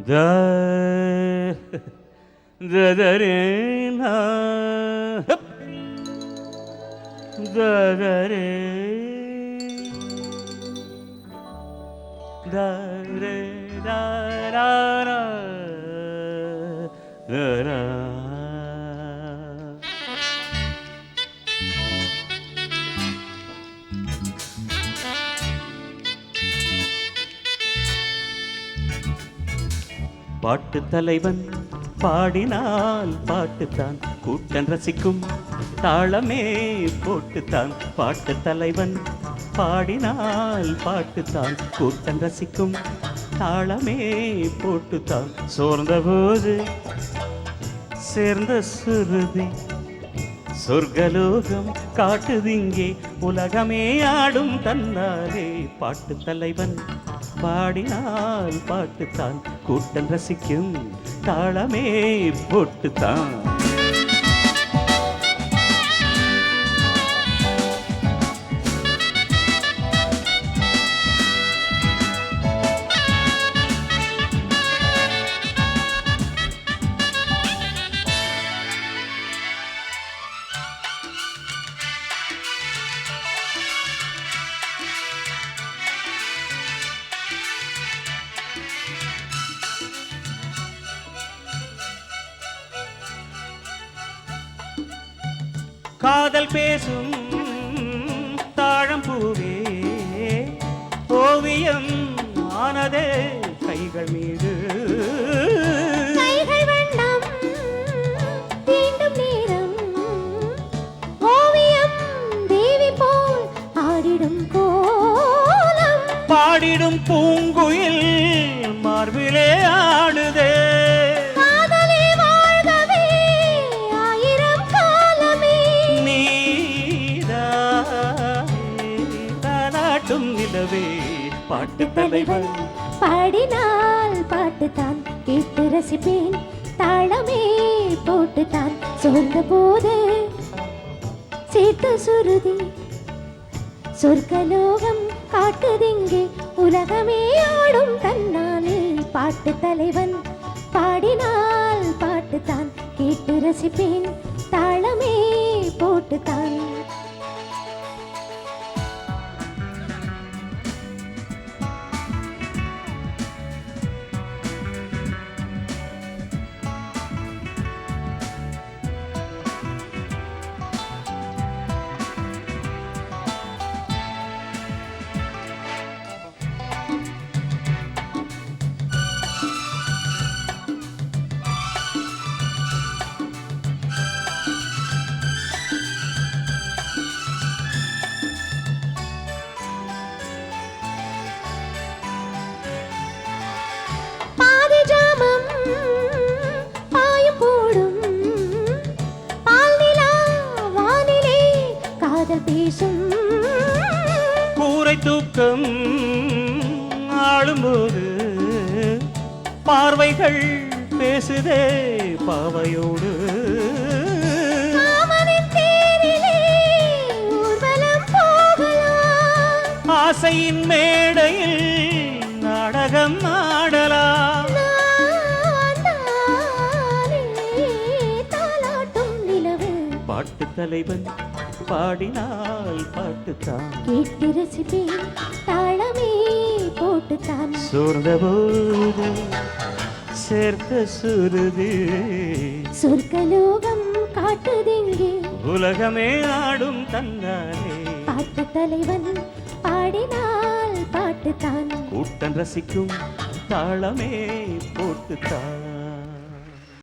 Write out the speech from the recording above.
जीमा ज பாட்டு தலைவன் பாடினால் பாட்டுத்தான். கூட்டன் ரசிக்கும் தாளமே போட்டுத்தான். பாட்டு தலைவன் பாடினால் பாட்டுத்தான். கூட்டன் ரசிக்கும் தாளமே போட்டுத்தான். சோர்ந்த போது சேர்ந்த சுருதி சொர்க்கலோகம் காட்டுதிங்கே உலகமே ஆடும் தன்னாலே பாட்டு தலைவன் பாடினால் பாட்டுத்தான் கூட்டம் ரசிக்கும் தாளமே போட்டுத்தான். காதல் பேசும் தாழம்பூவே ஓவியம் ஆனதே கைகள் மீது. பாட்டும் நிலவே. பாட்டு தலைவன். பாடினால் பாட்டு தான் கேட்டு ரசிப்பேன். தாளமே போட்டு தான் சோர்ந்த போது சேர்த்த சுருதி. சொர்க்கலோகம் காட்டுதிங்கே. உலகமே ஆடும் தன்னாலே பாட்டு தலைவன். பாடினால் பாட்டு தான் கேட்டு ரசிப்பேன். தாளமே போட்டு தான் தூக்கம் ஆளும்போது பார்வைகள் பேசுதே பாவையோடு. ஆசையின் மேடையில் நாடகம் ஆடலாம். பாட்டு தலைவன் பாடினால் பாட்டுத்தான். கேட்டு ரசிப்பேன் தாளமே போட்டுத்தான். சோர்ந்தபோது சேர்த்த சுருதி. சொர்க்கலோகம் காட்டுதெங்கே? உலகமே ஆடும் தன்னாலே பாட்டு தலைவன் பாடினால் பாட்டுத்தான். கூட்டம் ரசிக்கும் தாளமே போட்டுத்தான்.